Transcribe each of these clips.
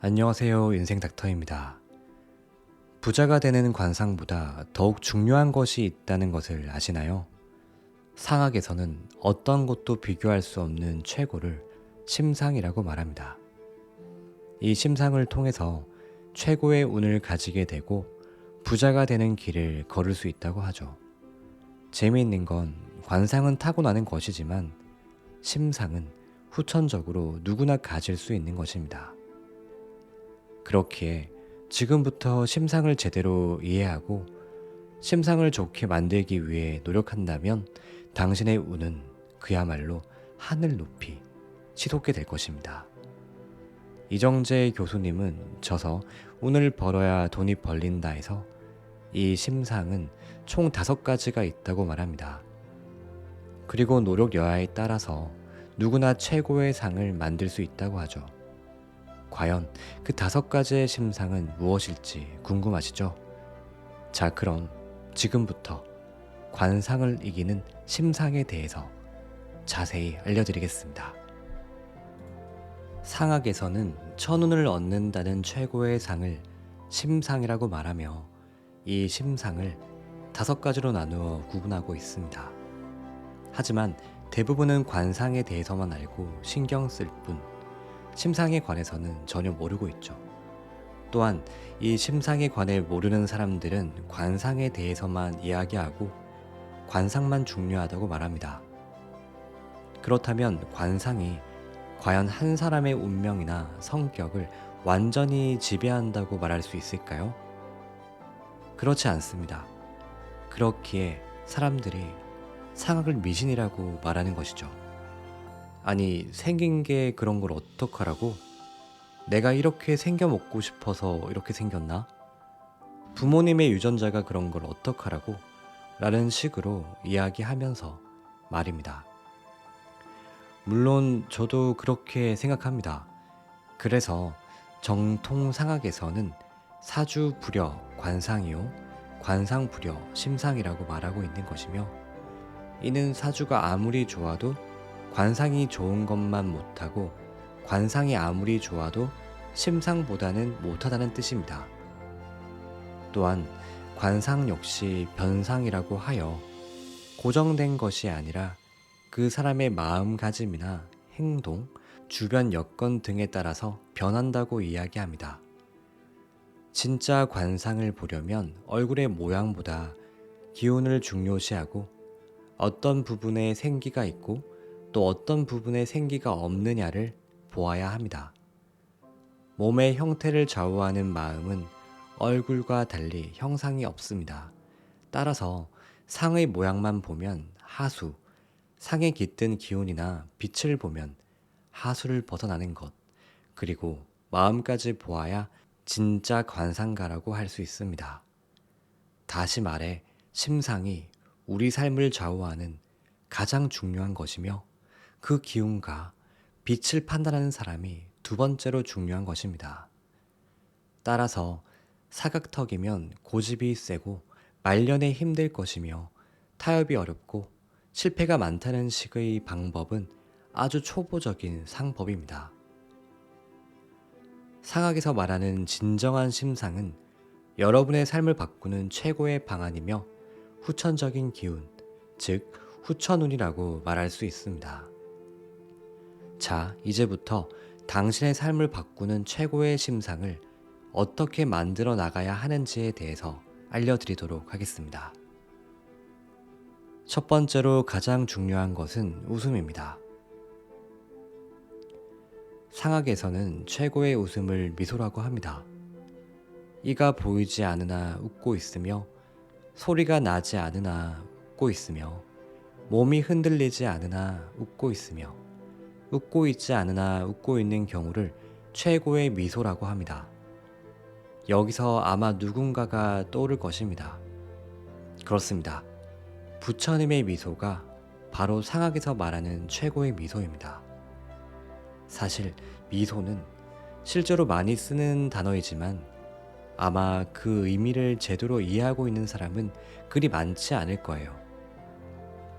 안녕하세요. 인생 닥터입니다. 부자가 되는 관상보다 더욱 중요한 것이 있다는 것을 아시나요? 상학에서는 어떤 것도 비교할 수 없는 최고를 심상이라고 말합니다. 이 심상을 통해서 최고의 운을 가지게 되고 부자가 되는 길을 걸을 수 있다고 하죠. 재미있는 건 관상은 타고나는 것이지만 심상은 후천적으로 누구나 가질 수 있는 것입니다. 그렇기에 지금부터 심상을 제대로 이해하고 심상을 좋게 만들기 위해 노력한다면 당신의 운은 그야말로 하늘 높이 치솟게 될 것입니다. 이정재 교수님은 저서 운을 벌어야 돈이 벌린다에서 이 심상은 총 다섯 가지가 있다고 말합니다. 그리고 노력 여하에 따라서 누구나 최고의 상을 만들 수 있다고 하죠. 과연 그 다섯 가지의 심상은 무엇일지 궁금하시죠? 자, 그럼 지금부터 관상을 이기는 심상에 대해서 자세히 알려드리겠습니다. 상학에서는 천운을 얻는다는 최고의 상을 심상이라고 말하며 이 심상을 다섯 가지로 나누어 구분하고 있습니다. 하지만 대부분은 관상에 대해서만 알고 신경 쓸 뿐, 심상에 관해서는 전혀 모르고 있죠. 또한 이 심상에 관해 모르는 사람들은 관상에 대해서만 이야기하고 관상만 중요하다고 말합니다. 그렇다면 관상이 과연 한 사람의 운명이나 성격을 완전히 지배한다고 말할 수 있을까요? 그렇지 않습니다. 그렇기에 사람들이 상학을 미신이라고 말하는 것이죠. 아니, 생긴 게 그런 걸 어떡하라고? 내가 이렇게 생겨 먹고 싶어서 이렇게 생겼나? 부모님의 유전자가 그런 걸 어떡하라고? 라는 식으로 이야기하면서 말입니다. 물론 저도 그렇게 생각합니다. 그래서 정통 상학에서는 사주 불여 관상이요, 관상 불여 심상이라고 말하고 있는 것이며, 이는 사주가 아무리 좋아도 관상이 좋은 것만 못하고 관상이 아무리 좋아도 심상보다는 못하다는 뜻입니다. 또한 관상 역시 변상이라고 하여 고정된 것이 아니라 그 사람의 마음가짐이나 행동, 주변 여건 등에 따라서 변한다고 이야기합니다. 진짜 관상을 보려면 얼굴의 모양보다 기운을 중요시하고 어떤 부분에 생기가 있고 또 어떤 부분에 생기가 없느냐를 보아야 합니다. 몸의 형태를 좌우하는 마음은 얼굴과 달리 형상이 없습니다. 따라서 상의 모양만 보면 하수, 상에 깃든 기운이나 빛을 보면 하수를 벗어나는 것, 그리고 마음까지 보아야 진짜 관상가라고 할 수 있습니다. 다시 말해, 심상이 우리 삶을 좌우하는 가장 중요한 것이며 그 기운과 빛을 판단하는 사람이 두 번째로 중요한 것입니다. 따라서 사각턱이면 고집이 세고 말년에 힘들 것이며 타협이 어렵고 실패가 많다는 식의 방법은 아주 초보적인 상법입니다. 상학에서 말하는 진정한 심상은 여러분의 삶을 바꾸는 최고의 방안이며 후천적인 기운, 즉 후천운이라고 말할 수 있습니다. 자, 이제부터 당신의 삶을 바꾸는 최고의 심상을 어떻게 만들어 나가야 하는지에 대해서 알려드리도록 하겠습니다. 첫 번째로 가장 중요한 것은 웃음입니다. 상학에서는 최고의 웃음을 미소라고 합니다. 이가 보이지 않으나 웃고 있으며 소리가 나지 않으나 웃고 있으며 몸이 흔들리지 않으나 웃고 있으며 웃고 있지 않으나 웃고 있는 경우를 최고의 미소라고 합니다. 여기서 아마 누군가가 떠오를 것입니다. 그렇습니다. 부처님의 미소가 바로 상학에서 말하는 최고의 미소입니다. 사실 미소는 실제로 많이 쓰는 단어이지만 아마 그 의미를 제대로 이해하고 있는 사람은 그리 많지 않을 거예요.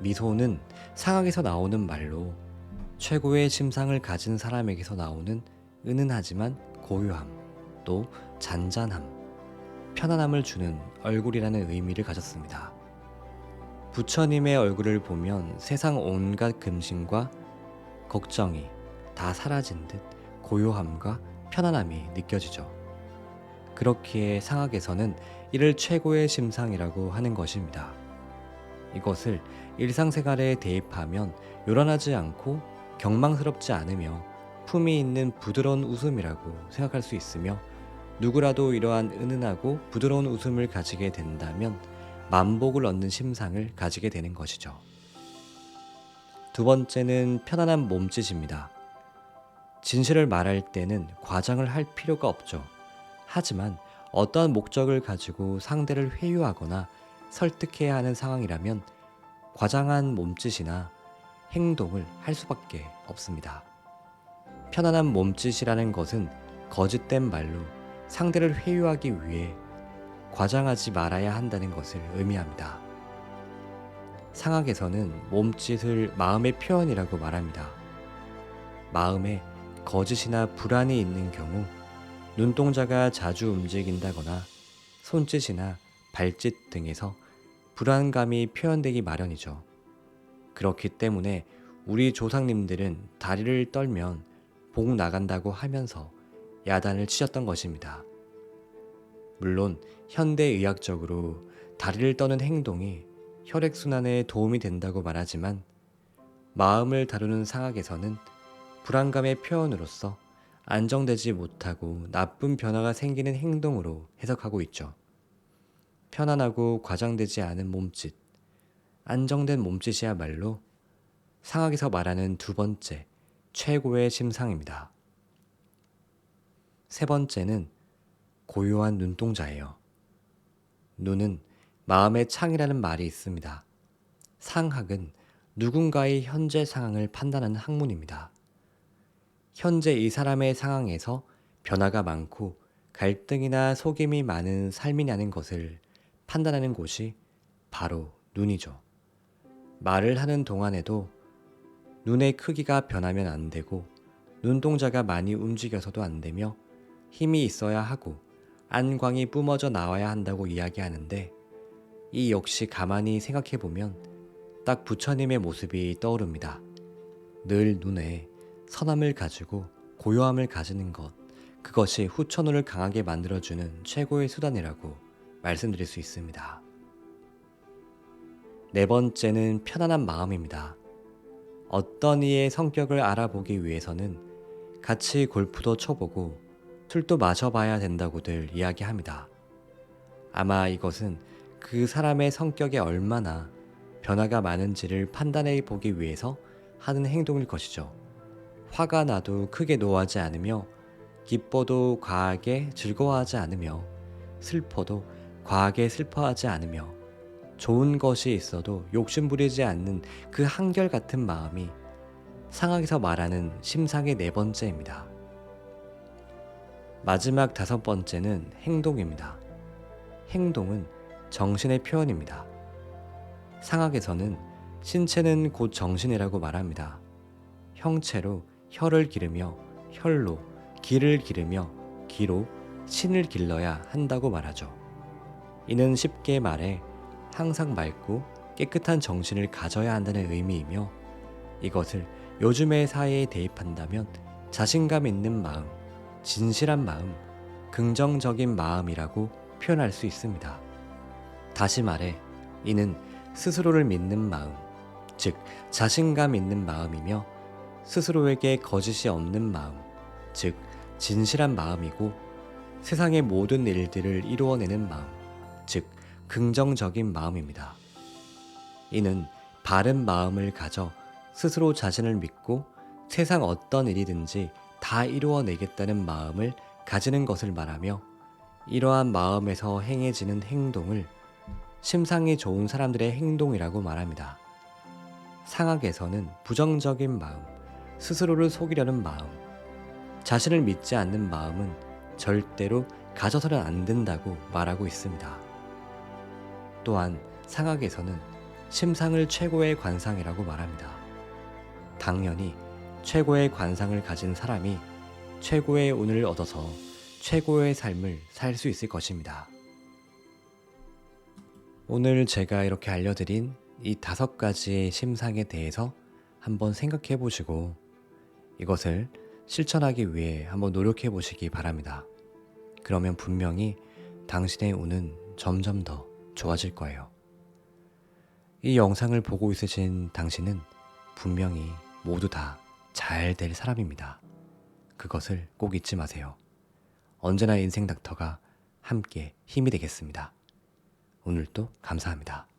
미소는 상학에서 나오는 말로 최고의 심상을 가진 사람에게서 나오는 은은하지만 고요함, 또 잔잔함, 편안함을 주는 얼굴이라는 의미를 가졌습니다. 부처님의 얼굴을 보면 세상 온갖 금신과 걱정이 다 사라진 듯 고요함과 편안함이 느껴지죠. 그렇기에 상학에서는 이를 최고의 심상이라고 하는 것입니다. 이것을 일상생활에 대입하면 요란하지 않고 경망스럽지 않으며 품이 있는 부드러운 웃음이라고 생각할 수 있으며 누구라도 이러한 은은하고 부드러운 웃음을 가지게 된다면 만복을 얻는 심상을 가지게 되는 것이죠. 두 번째는 편안한 몸짓입니다. 진실을 말할 때는 과장을 할 필요가 없죠. 하지만 어떠한 목적을 가지고 상대를 회유하거나 설득해야 하는 상황이라면 과장한 몸짓이나 행동을 할 수밖에 없습니다. 편안한 몸짓이라는 것은 거짓된 말로 상대를 회유하기 위해 과장하지 말아야 한다는 것을 의미합니다. 상학에서는 몸짓을 마음의 표현이라고 말합니다. 마음에 거짓이나 불안이 있는 경우 눈동자가 자주 움직인다거나 손짓이나 발짓 등에서 불안감이 표현되기 마련이죠. 그렇기 때문에 우리 조상님들은 다리를 떨면 복 나간다고 하면서 야단을 치셨던 것입니다. 물론 현대의학적으로 다리를 떠는 행동이 혈액순환에 도움이 된다고 말하지만 마음을 다루는 상학에서는 불안감의 표현으로서 안정되지 못하고 나쁜 변화가 생기는 행동으로 해석하고 있죠. 편안하고 과장되지 않은 몸짓, 안정된 몸짓이야말로 상학에서 말하는 두 번째 최고의 심상입니다. 세 번째는 고요한 눈동자예요. 눈은 마음의 창이라는 말이 있습니다. 상학은 누군가의 현재 상황을 판단하는 학문입니다. 현재 이 사람의 상황에서 변화가 많고 갈등이나 속임이 많은 삶이냐는 것을 판단하는 곳이 바로 눈이죠. 말을 하는 동안에도 눈의 크기가 변하면 안 되고 눈동자가 많이 움직여서도 안 되며 힘이 있어야 하고 안광이 뿜어져 나와야 한다고 이야기하는데 이 역시 가만히 생각해 보면 딱 부처님의 모습이 떠오릅니다. 늘 눈에 선함을 가지고 고요함을 가지는 것, 그것이 후천후를 강하게 만들어주는 최고의 수단이라고 말씀드릴 수 있습니다. 네 번째는 편안한 마음입니다. 어떤 이의 성격을 알아보기 위해서는 같이 골프도 쳐보고 술도 마셔봐야 된다고들 이야기합니다. 아마 이것은 그 사람의 성격에 얼마나 변화가 많은지를 판단해 보기 위해서 하는 행동일 것이죠. 화가 나도 크게 노하지 않으며 기뻐도 과하게 즐거워하지 않으며 슬퍼도 과하게 슬퍼하지 않으며 좋은 것이 있어도 욕심 부리지 않는 그 한결같은 마음이 상학에서 말하는 심상의 네 번째입니다. 마지막 다섯 번째는 행동입니다. 행동은 정신의 표현입니다. 상학에서는 신체는 곧 정신이라고 말합니다. 형체로 혀를 기르며 혈로 기를 기르며 기로 신을 길러야 한다고 말하죠. 이는 쉽게 말해 항상 맑고 깨끗한 정신을 가져야 한다는 의미이며 이것을 요즘의 사회에 대입한다면 자신감 있는 마음, 진실한 마음, 긍정적인 마음이라고 표현할 수 있습니다. 다시 말해 이는 스스로를 믿는 마음, 즉 자신감 있는 마음이며 스스로에게 거짓이 없는 마음, 즉 진실한 마음이고 세상의 모든 일들을 이루어내는 마음, 즉 긍정적인 마음입니다. 이는 바른 마음을 가져 스스로 자신을 믿고 세상 어떤 일이든지 다 이루어내겠다는 마음을 가지는 것을 말하며 이러한 마음에서 행해지는 행동을 심상이 좋은 사람들의 행동이라고 말합니다. 상학에서는 부정적인 마음, 스스로를 속이려는 마음, 자신을 믿지 않는 마음은 절대로 가져서는 안 된다고 말하고 있습니다. 또한 상학에서는 심상을 최고의 관상이라고 말합니다. 당연히 최고의 관상을 가진 사람이 최고의 운을 얻어서 최고의 삶을 살 수 있을 것입니다. 오늘 제가 이렇게 알려드린 이 다섯 가지의 심상에 대해서 한번 생각해 보시고 이것을 실천하기 위해 한번 노력해 보시기 바랍니다. 그러면 분명히 당신의 운은 점점 더 좋아질 거예요. 이 영상을 보고 있으신 당신은 분명히 모두 다 잘 될 사람입니다. 그것을 꼭 잊지 마세요. 언제나 인생 닥터가 함께 힘이 되겠습니다. 오늘도 감사합니다.